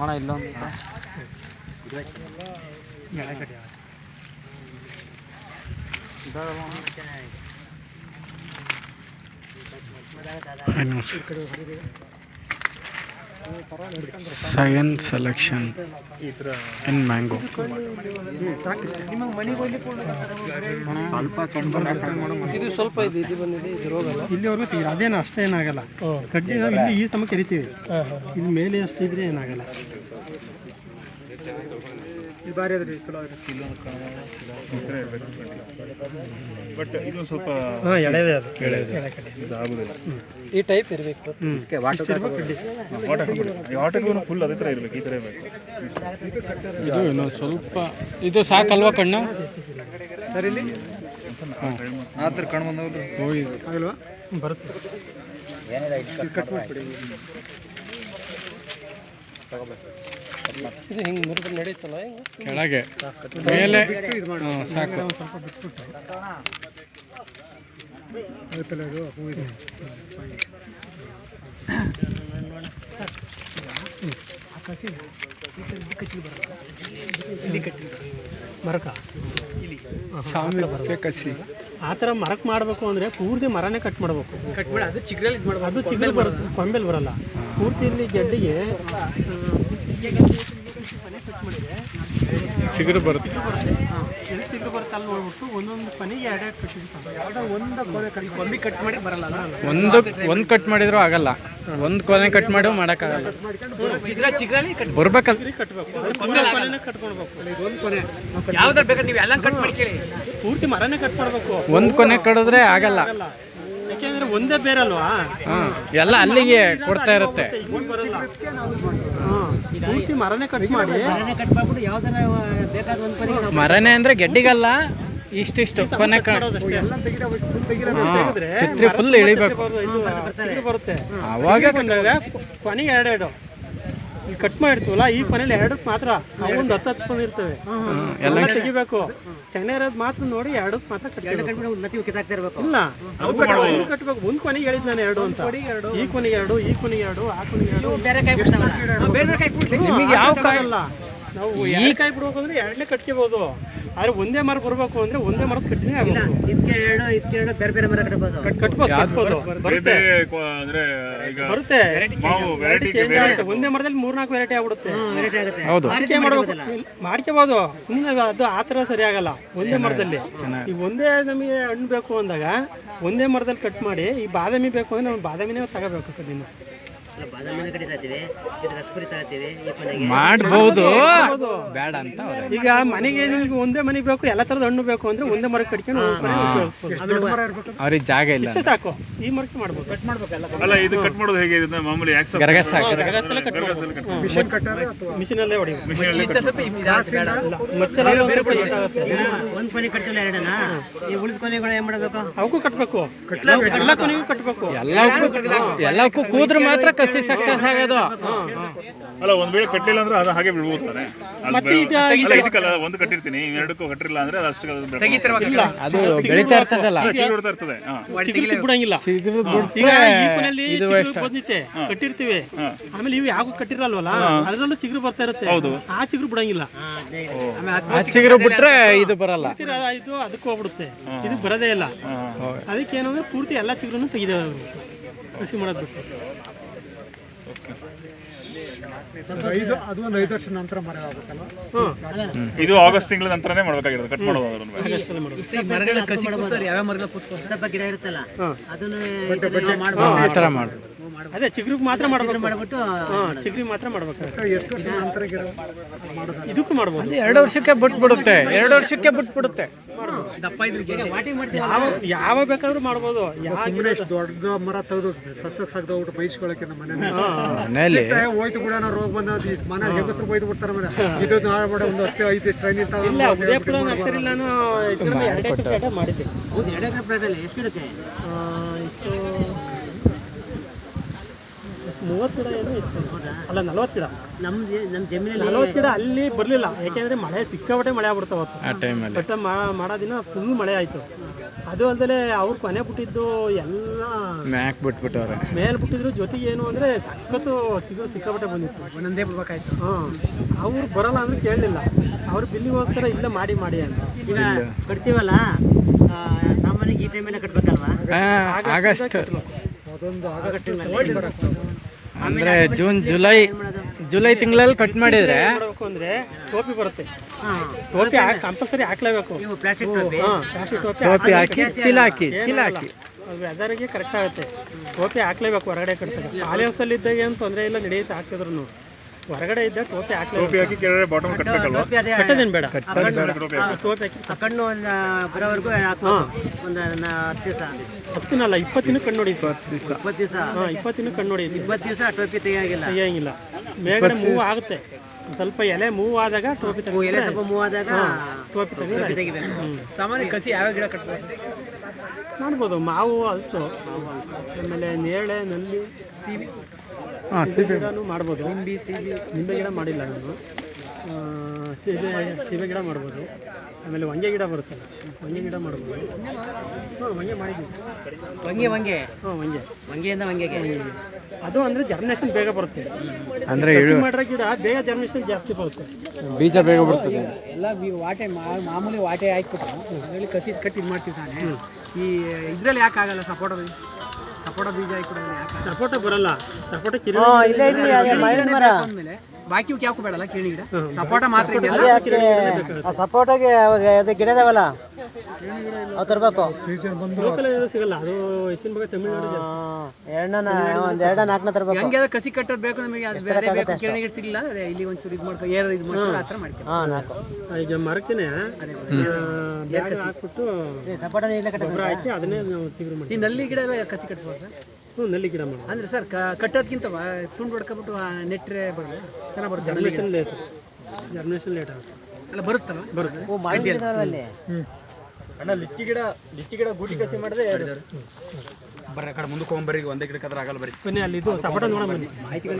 ಅಣ್ಣ ಇಲ್ಲೊಂದು Science selection ಇನ್ mango ಇದು ಸ್ವಲ್ಪ ಇದೆ ಇದು ಬಂದಿದೆ ಇದು ರೋಗ ಅಲ್ಲ. ಇಲ್ಲಿವರೆಗೂ ತೆಗಿ ಅದೇನು ಅಷ್ಟೇನಾಗಲ್ಲ ಕಡ್ಡಿ ನಾವು ಇಲ್ಲಿ ಈ ಸಮಕ್ಕೆ ಕರಿತೀವಿ. ಇಲ್ಲಿ ಮೇಲೆ ಅಷ್ಟಿದ್ರೆ ಏನಾಗಲ್ಲ. ಇದು ಬಾರಿ ಅದ್ರಿ ಚಲೋ ಬಟ್ ಇದು ಸ್ವಲ್ಪ ಹಾಂ ಎಳೆದೇ ಅದು. ಇದು ಆಗುದಿಲ್ಲ. ಈ ಟೈಪ್ ಇರಬೇಕು. ವಾಟರ್ ಫುಲ್ ಅದೇ ಥರ ಇರಬೇಕು ಈ ಥರ ಇರಬೇಕು. ಇದು ಏನು ಸ್ವಲ್ಪ ಇದು ಸಾಕಲ್ವಾ ಕಣ್ಣು? ಆಗಲ್ವಾ ಹ್ಮ್, ಬರುತ್ತೆ. ಇದು ಹಿಂಗೆ ಮುರಿದ್ರೆ ನಡೀತಲ್ಲ ಹಿಂಗೆ? ಕೆಳಗೆ. ಮೇಲೆ. ಸಾಕು. ಆಗುತ್ತಲ್ಲ ಇದು ಮರಕ. ಸಾಮೀಪ್ಯ ಕಸಿ. ಆ ಥರ ಮರಕ್ಕೆ ಮಾಡಬೇಕು ಅಂದರೆ ಪೂರ್ತಿ ಮರನೇ ಕಟ್ ಮಾಡಬೇಕು. ಕಟ್ ಮಾಡಿ ಅದು ಚಿಗ್ರಲ್ಲಿ ಇದು ಮಾಡ್ಬೇಕು ಅದು ಚಿಗ್ರಲ್ಲಿ ಬರುತ್ತೆ ಕೊಂಬೆಲ್ ಬರಲ್ಲ. ಪೂರ್ತಿ ಇಲ್ಲಿ ಗೆಡ್ಡೆಗೆ ಚಿಗುರು ಬರುತ್ತೆ. ಎಲ್ಲಿ ಚಿಗುರು ಬರುತ್ತೆ ಅಲ್ಲಿ ನೋಡ್ಬಿಟ್ಟು ಒಂದೊಂದು ಕೊನೆಗೆ ಎರಡೆರಡು ಕಟ್ಟಿರ್ತಾರೆ. ಯಾವುದೋ ಒಂದು ಕೊನೆ ಕಟ್ ಕೊಂಬಿ ಕಟ್ ಮಾಡಿ ಬರಲ್ಲ ಅಲ್ಲ? ಒಂದು ಒಂದು ಕಟ್ ಮಾಡಿದ್ರು ಆಗಲ್ಲ. ಒಂದು ಕೊನೆ ಕಟ್ ಮಾಡಿ ಮಾಡೋಕ್ಕಾಗಲ್ಲ. ಚಿಗ್ರ ಚಿಗ್ರಲ್ಲಿ ಕಟ್ ಬರ್ಬೇಕಲ್ಲ ಕೊನೆ. ಯಾವ್ದಾರು ಬೇಕಾದ್ರೆ ನೀವು ಎಲ್ಲ ಕಟ್ ಮಾಡಿ ಕೇಳಿ. ಪೂರ್ತಿ ಮರನೇ ಕಟ್ ಮಾಡಬೇಕು. ಒಂದು ಕೊನೆ ಕಡಿದ್ರೆ ಆಗಲ್ಲ. ಒಂದೇ ಬೇರಲ್ವಾ? ಹಾಂ ಎಲ್ಲ ಅಲ್ಲಿಗೆ ಕೊಡ್ತಾ ಇರುತ್ತೆ. ಈಗ ಬರಲ್ಲ ಹಾಂ ಪೂರ್ತಿ ಮರನೇ ಕಟ್ ಮಾಡಿ. ಕಟ್ ಮಾಡ್ಬಿಟ್ಟು ಯಾವ್ದಾರ ಬೇಕಾದ ಒಂದು ಪರಿಗೆ ನಾವು ಮರನೇ ಅಂದ್ರೆ ಗೆಡ್ಡಿಗಲ್ಲ ಇಷ್ಟಿಷ್ಟು ಕೊನೆ ಕ ಮಾಡೋದಷ್ಟೇ ಛತ್ರಿ ಫುಲ್ ಇಳಿಬೇಕು. ಬರುತ್ತೆ ಅವಾಗ ಬಂದಾಗ ಕೊನೆಗೆ ಎರಡೆರಡು. ಇಲ್ಲಿ ಕಟ್ ಮಾಡಿರ್ತೀವಲ್ಲ ಈ ಕೊನೆಯಲ್ಲಿ ಎರಡಕ್ಕೆ ಮಾತ್ರ ಒಂದು ಹತ್ತು ಹತ್ತು ಕೊನೆ ಇರ್ತವೆ. ಎಲ್ಲ ತೆಗಿಬೇಕು. ಚೆನ್ನಾಗಿ ಇರೋದು ಮಾತ್ರ ನೋಡಿ ಎರಡಕ್ಕೆ ಮಾತ್ರ ಇರ್ಬೇಕು. ಇಲ್ಲ. ಒಂದು ಕಟ್ಬೇಕು. ಒಂದು ಕೊನೆಗೆ ಹೇಳಿದ್ ನಾನು ಎರಡು ಅಂತ. ಈ ಕೊನೆಗೆ ಎರಡು ಈ ಕೊನೆಗೆ ಎರಡು ಆ ಕೊನೆಗೆ ಎರಡು. ಬೇರೆ ಕೈ ಬಿಡ್ತಾವಲ್ಲ ಬೇರೆ ಬೇರೆ ಕೈ ಕೊಡ್ಲಿ ನಿಮಗೆ ಯಾವ ಕಾಯಿ ಅಲ್ಲ ನಾವು ಈ ಕಾಯಿ ಬಿಡ್ಬೇಕು ಅಂದ್ರೆ ಎರಡನೇ ಕಟ್ಕೋಬಹುದು ಆದ್ರೆ ಒಂದೇ ಮರ ಬರಬೇಕು ಅಂದ್ರೆ ಒಂದೇ ಮರದ ಕಟ್ಟಿನೇ ಆಗಲ್ಲ ಇದಕ್ಕೆ ಎರಡು ಇದಕ್ಕೆ ಎರಡು ಬೇರೆ ಬೇರೆ ಮರ ಕಟ್ಬೋದು. ಕಟ್ ಕಟ್ಬೋದು ಕಟ್ಬೋದು. ಬರುತ್ತೆ. ಅಂದ್ರೆ ಈಗ ಬರುತ್ತೆ. ಮಾವು ವೆರೈಟಿ ಚೇಂಜ್ ಆಗುತ್ತೆ. ಒಂದೇ ಮರದಲ್ಲಿ ಮೂರ್ನಾಲ್ಕು ವೆರೈಟಿ ಆಗ್ಬಿಡುತ್ತೆ. ವೆರೈಟಿ ಆಗುತ್ತೆ. ಹೌದು. ಆಯ್ಕೆ ಮಾಡ್ಬೇಕು. ಮಾಡ್ಕೋಬಹುದು ಸುಮ್ಮನೆ ಅದು ಆ ಥರ ಸರಿ ಆಗಲ್ಲ. ಒಂದೇ ಮರದಲ್ಲಿ. ಈ ಒಂದೇ ನಮಗೆ ಹಣ್ಣು ಬೇಕು ಅಂದಾಗ ಒಂದೇ ಮರದಲ್ಲಿ ಕಟ್ ಮಾಡಿ ಈ ಬಾದಾಮಿ ಬೇಕು ಅಂದ್ರೆ ನಾವು ಬಾದಾಮಿನೇ ತಗೋಬೇಕು ಕಡ್ಡಿನ. ಮಾಡ್ಬೋದು. ಬೇಡ ಅಂತ. ಈಗ ಮನೆಗೆ ನಿಮ್ಗೆ ಒಂದೇ ಮನೆಗೆ ಬೇಕು ಎಲ್ಲ ತರದ ಹಣ್ಣು ಬೇಕು ಅಂದ್ರೆ ಒಂದೇ ಮರ ಕಟ್ಕೊಂಡು ಅವ್ರಿಗೆ ಜಾಗ ಇಲ್ಲ ಇಷ್ಟೇ ಸಾಕು. ಈ ಮರಕ್ಕೆ ಮಾಡ್ಬೋದು. ಕಟ್ ಮಾಡ್ಬೇಕಲ್ಲ ಅಲ್ಲ ಇದು ಕಟ್ ಮಾಡೋದು ಹೇಗೆ? ಇದನ್ನ ಮಾಮೂಲಿ ಆಕ್ಸ್ ಗರಗಸ ಸ್ವಲ್ಪ ಬೇಡ. ಒಂದ್ ಕೊನೆ ಕಟ್ತಿಲ್ಲ ಎರಡನ ಈ ಉಳಿದ ಕೊನೆಗಳು ಏನ್ ಮಾಡ್ಬೇಕು? ಅವಕ್ಕೂ ಕಟ್ಬೇಕು. ಎಲ್ಲ ಕೊನೆಗೂ ಕಟ್ಬೇಕು. ಎಲ್ಲಕ್ಕೂ ಎಲ್ಲಕ್ಕೂ ಕೂದ್ರೆ ಮಾತ್ರ ಕಸಿ ಸಕ್ಸಸ್ ಆಗೋದು. ಅಲ್ಲ ಒಂದ್ ವೇಳೆ ಕಟ್ಟಿಲ್ಲ ಅಂದ್ರೆ ಅದು ಹಾಗೆ ಬಿಡ್ಬೋದು ತಾನೆ. ಅದು ಮತ್ತೆ ಇದು ಅಲ್ಲ ಇದಕ್ಕಲ್ಲ ಒಂದು ಕಟ್ಟಿರ್ತೀನಿ ಎರಡಕ್ಕೂ ಕಟ್ಟಿರಲ್ಲ ಅಂದ್ರೆ ಅದು ಅಷ್ಟು ಅದು ಬೆಳ್ಕೊಂಡು ತೆಗಿತಿರ್ಬೇಕಿಲ್ಲ ಅದು ಬೆಳಿತಾ ಇರ್ತದಲ್ಲ. ಚಿಗುರು ಬಿಡ್ತಾ ಇರ್ತದೆ ಹಾ. ಚಿಗುರು ಬಿಡಂಗಿಲ್ಲ ಈಗ ಈ ಕೊನೆಯಲ್ಲಿ ಇದು ಚಿಗುರು ಬಂದಿತ್ತೆ ಕಟ್ಟಿರ್ತೀವಿ. ಆಮೇಲೆ ಇವು ಯಾವ ಕಟ್ಟಿರಲ್ವಲ್ಲ ಅದರಲ್ಲೂ ಚಿಗುರು ಬರ್ತಾ ಇರುತ್ತೆ. ಆ ಚಿಗುರು ಬಿಡಂಗಿಲ್ಲ. ಆ ಚಿಗುರು ಬಿಟ್ರೆ ಇದು ಬರಲ್ಲ. ಇದು ಅದಕ್ಕೆ ಹೋಗ್ಬಿಡುತ್ತೆ. ಇದು ಬರದೇ ಇಲ್ಲ. ಅದಕ್ಕೆ ಏನಂದ್ರೆ ಪೂರ್ತಿ ಎಲ್ಲಾ ಚಿಗುರನ್ನು ತೆಗೆದ ಕೃಷಿ ಮಾಡೋದು ಬಿಟ್ಟು ಐದು ಅದು ಒಂದು ಐದು ವರ್ಷ ನಂತರ ಮರ ಆಗುತ್ತಲ್ಲ ಹ್ಮ್ ಇದು ಆಗಸ್ಟ್ ತಿಂಗಳ ನಂತರನೇ ಮಾಡ್ಬೇಕಾಗಿರೋದು ಕಟ್ ಮಾಡೋದು ಮರಗಳ ಕಸಿ ಯಾವ್ಯಾವ ಮರಗಳ ಗಿಡ ಇರುತ್ತಲ್ಲ ಅದನ್ನ ಈ ತರ ಮಾಡ್ಬೋದು ಅದೇ ಚಿಗುರಿಗೆ ಮಾತ್ರ ಮಾಡಬೇಕು. ಮಾಡ್ಬಿಟ್ಟು ಹಾ ಚಿಗುರಿಗೆ ಮಾತ್ರ ಮಾಡ್ಬೇಕು. ಎಷ್ಟು ವರ್ಷ ನಂತರ ಗಿಡ ಮಾಡೋದು? ಇದಕ್ಕೂ ಮಾಡ್ಬೋದು. ಎರಡು ವರ್ಷಕ್ಕೆ ಬಿಟ್ಬಿಡುತ್ತೆ. ಎರಡು ವರ್ಷಕ್ಕೆ ಬಿಟ್ಬಿಡುತ್ತೆ. ದಪ್ಪ ಇದ್ರಿಗೆ ಯಾವ ಯಾವ ಬೇಕಾದ್ರೂ ಮಾಡ್ಬೋದು. ಯಾವ ಸುಮ್ಮನೆ ದೊಡ್ಡ ಮರ ತೆಗೆದು ಸಕ್ಸಸ್ ಆಗದ ಊಟ ಬೈಸ್ಕೊಳಕ್ಕೆ ನಮ್ಮ ಮನೆ ಮನೇಲಿ ಹೋಯ್ತು ಬಿಡ ರೋಗ ಬಂದ ಮನೆ ಹೆಂಗಸರು ಬೈದು ಬಿಡ್ತಾರೆ ಮನೆ. ಇದು ನಾಳೆ ಮಾಡ ಒಂದು ಹತ್ತು ಐದು ಟ್ರೈನ್ ಇಲ್ಲ ಇರ್ತಾವ ಉದಯಪುರ ನರ್ಸರಿ ನಾನು ಮಾಡಿದ್ದೆ. ಹೌದು ಎರಡು ಎಕರೆ ಎಷ್ಟಿರುತ್ತೆ? ಆ, ಇಷ್ಟು ಮೂವತ್ತು ಗಿಡ ಏನೋ ಇತ್ತು. ಅಲ್ಲ ನಲ್ವತ್ತು ಗಿಡ. ನಮ್ಮ ನಮ್ಮ ಜಮೀನಲ್ಲಿ ನಲ್ವತ್ತು ಗಿಡ ಅಲ್ಲಿ ಬರಲಿಲ್ಲ. ಯಾಕೆಂದರೆ ಮಳೆ ಸಿಕ್ಕಾಪಟ್ಟೆ ಮಳೆ ಆಗ್ಬಿಡ್ತಾವತ್ತು ಆ ಟೈಮಲ್ಲಿ ಬಟ್ ಮಾಡೋ ದಿನ ಫುಲ್ ಮಳೆ ಆಯಿತು. ಅದು ಅಲ್ಲದೆ ಅವ್ರು ಕೊನೆ ಬಿಟ್ಟಿದ್ದು ಎಲ್ಲ ಮ್ಯಾಕ್ ಬಿಟ್ಬಿಟ್ಟವ್ರೆ. ಮೇಲ್ ಬಿಟ್ಟಿದ್ರು. ಜೊತೆಗೆ ಏನು ಅಂದರೆ ಸಖತ್ತು ಸಿಗೋ ಸಿಕ್ಕಾಪಟ್ಟೆ ಬಂದಿತ್ತು. ಒಂದೊಂದೇ ಬಿಡ್ಬೇಕಾಯ್ತು. ಹಾಂ. ಅವ್ರು ಬರಲ್ಲ ಅಂದ್ರೆ ಕೇಳಲಿಲ್ಲ. ಅವ್ರು ಬಿಲ್ಲಿಗೋಸ್ಕರ ಇಲ್ಲ ಮಾಡಿ ಮಾಡಿ ಅಂತ. ಈಗ ಕಟ್ತೀವಲ್ಲ? ಆ, ಸಾಮಾನ್ಯವಾಗಿ ಈ ಟೈಮಲ್ಲಿ ಕಟ್ಬೇಕಲ್ವಾ? ಆಗಸ್ಟ್. ಅಂದ್ರೆ ಜೂನ್ ಜುಲೈ ಜುಲೈ ತಿಂಗಳಲ್ಲಿ ಕಟ್ ಮಾಡಿದ್ರೆ ಮಾಡಬೇಕು ಅಂದರೆ ಟೋಪಿ ಬರುತ್ತೆ. ಟೋಪಿ ಕಂಪಲ್ಸರಿ ಹಾಕ್ಲೇಬೇಕು. ನೀವು ಪ್ಲಾಸ್ಟಿಕ್ ಟೋಪಿ. ಹಾಕಿ ಚೀಲ ಹಾಕಿ ಚೀಲ ಹಾಕಿ. ಅದು ವೆದರ್ಗೆ ಕರೆಕ್ಟ್ ಆಗುತ್ತೆ. ಟೋಪಿ ಹಾಕ್ಲೇಬೇಕು ಹೊರಗಡೆ ಕಟ್ತಾರೆ ಹಾಲಿ ಹೌಸಲ್ಲಿ ಇದ್ದಾಗ ಏನು ತೊಂದರೆ ಇಲ್ಲ ನಡೆಯುತ್ತೆ ಹಾಕಿದ್ರು ಹೊರಗಡೆ ಇದ್ದ ಟೋಪಿ ಹಾಕಿ ಟೋಪಿ ಹಾಕಿ ಕೆಳಗಡೆ ಬಾಟಮ್ ಕಟ್ಬೇಕಲ್ವಾ? ಟೋಪಿ ಅದೇ ಕಟ್ಟೋದೇನು ಬೇಡ. ಟೋಪಿ ಹಾಕಿ. ಟೋಪಿ ಹಾಕಿ ಆ ಕಣ್ಣು ಒಂದು ಬರೋವರೆಗೂ ಹಾಕೋ ಒಂದು ಹತ್ತು ದಿವಸ. ಇಪ್ಪತ್ತು ದಿನ ಕಣ್ಣು ನೋಡಿ. ಇಪ್ಪತ್ತು ದಿವಸ. ಹಾಂ ಇಪ್ಪತ್ತಿನ ಕಣ್ಣು ನೋಡಿ. ಇಪ್ಪತ್ತು ದಿವಸ ಟೋಪಿ ತೆಗಿಯಾಗಿಲ್ಲ. ತೆಗಿಯಂಗಿಲ್ಲ. ಮೇಲ್ಗಡೆ ಮೂವ್ ಆಗುತ್ತೆ. ಸ್ವಲ್ಪ ಎಲೆ ಮೂವ್ ಆದಾಗ ಟೋಪಿ ಎಲೆ ಸ್ವಲ್ಪ ಮೂವ್ ಆದಾಗ ಟೋಪಿ ಟೋಪಿ ತೆಗಿಬೇಕು. ಸಾಮಾನ್ಯ ಕಸಿ ಯಾವ ಗಿಡ ಕಟ್ಬೋದು? ಮಾಡ್ಬೋದು ಮಾವು ಹಲಸು. ಆಮೇಲೆ ನೇರಳೆ ನಲ್ಲಿ. ಸೀಬಿ. ಹಾಂ ಸಿಬಿ ಗಿಡನೂ ಮಾಡ್ಬೋದು. ನಿಂಬೆ ಸೀಬೆ ನಿಂಬೆ ಗಿಡ ಮಾಡಿಲ್ಲ ನಾನು. ಆ, ಸೀಬೆ ಸೀಬೆ ಗಿಡ ಮಾಡ್ಬೋದು. ಆಮೇಲೆ ವಂಗೆ ಗಿಡ ಬರುತ್ತೆ. ವಂಗೆ ಗಿಡ ಮಾಡ್ಬೋದು. ಹಾಂ ವಂಗೆ ಮಾಡಿದ್ದೀವಿ. ವಂಗೆ ವಂಗೆ ಹಾಂ ವಂಗೆ ವಂಗೆಯಿಂದ ವಂಗೆಗೆ ಅದು ಅಂದರೆ ಜರ್ಮಿನೇಷನ್ ಬೇಗ ಬರುತ್ತೆ. ಅಂದರೆ ಮಾಡಿರೋ ಗಿಡ ಬೇಗ ಜರ್ಮಿನೇಷನ್ ಜಾಸ್ತಿ ಬರುತ್ತೆ. ಬೀಜ ಬೇಗ ಬರ್ತದೆ. ಎಲ್ಲ ವಾಟೆ ಮಾ- ಮಾಮೂಲಿ ವಾಟೆ ಹಾಕ್ಬಿಟ್ಟು ಅದರಲ್ಲಿ ಕಸಿ ಕಟ್ಟಿ ಇದು ಮಾಡ್ತಿದ್ದಾನೆ ಈ ಇದ್ರಲ್ಲಿ ಯಾಕೆ ಆಗಲ್ಲ ಸಪೋಟ ಬೀಜ ಸಪೋಟ ಬರಲ್ಲ. ಸಪೋಟ ಕಿರಿ ಅಂದ್ಮೇಲೆ ಬಾಕಿ ಬೇಡಲ್ಲ ಕಿರಣಿ ಗಿಡ. ಸಪೋಟ ಮಾತ್ರ ಸಪೋಟಾಗೆ ಅವಾಗ ಅದೇ ಗಿಡ ಇದಾವಲ್ಲ ಅವು ತರಬೇಕು ಲೋಕಲ್ ಸಿಗಲ್ಲ ಅದು ಹೆಚ್ಚಿನ ಭಾಗ ತಮಿಳ್ನಾಡು ಜಾಸ್ತಿ. ಎರಡನ ಒಂದು ಎರಡ ನಾಲ್ಕನ ತರಬೇಕು ಹಂಗೆ ಕಸಿ ಕಟ್ಟೋದು ಬೇಕು ನಮಗೆ ಅದು ಬೇರೆ ಬೇಕು. ಸಿಗಲ್ಲ ಅದೇ ಇಲ್ಲಿ ಒಂಚೂರು ಇದು ಮಾಡ್ಕೊ ಏರ್ ಇದು ಮಾಡ್ಕೊಂಡು ಆ ಥರ ಮಾಡ್ತೀವಿ. ಹಾಂ ನಾಲ್ಕು. ಈಗ ಮರಕ್ಕೆನೆ ಹಾಕ್ಬಿಟ್ಟು ಸಪೋಟ ಇಲ್ಲ ಕಟ್ಟ ಗೊಬ್ಬರ ಹಾಕಿ ಅದನ್ನೇ ನಾವು ಚಿಗುರು ಮಾಡಿ ಈ ನಲ್ಲಿ ಗಿಡ ಎಲ್ಲ ಕಸಿ ಕಟ್ಬೋದು? ಸರ್ ಹ್ಞೂ ನಲ್ಲಿ ಗಿಡ ಮಾಡಿ ಅಂದ್ರೆ ಸರ್ ಕಟ್ಟೋದಕ್ಕಿಂತ ತುಂಡು ಹೊಡ್ಕೊಬಿಟ್ಟು ನೆಟ್ಟರೆ ಬರಲ್ಲ? ಚೆನ್ನಾಗಿ ಬರುತ್ತೆ ಜರ್ಮಿನೇಷನ್ ಲೇಟ್ ಜರ್ಮಿನೇಷನ್ ಲೇಟ್ ಆಗುತ್ತೆ. ಅಲ್ಲ ಬರುತ್ತಲ್ಲ? ಬರುತ್ತೆ. ಅಲ್ಲಿ ಅಣ್ಣ ಲಿಚ್ಚಿ ಗಿಡ ಲಿಚ್ಚಿ ಗಿಡ ಗೂಟಿ ಕಸಿ ಮಾಡಿದ್ರೆ ಬರ್ರಿ ಆ ಕಡೆ ಮುಂದಕ್ಕೆ ಹೋಗ್ಬರ್ರಿ ಒಂದೇ ಗಿಡಕ್ಕೆ ಆಗಲ್ಲ ಬರ್ರಿ. ಅಲ್ಲಿ ಇದು ಸಪೋಟ ನೋಡೋಣ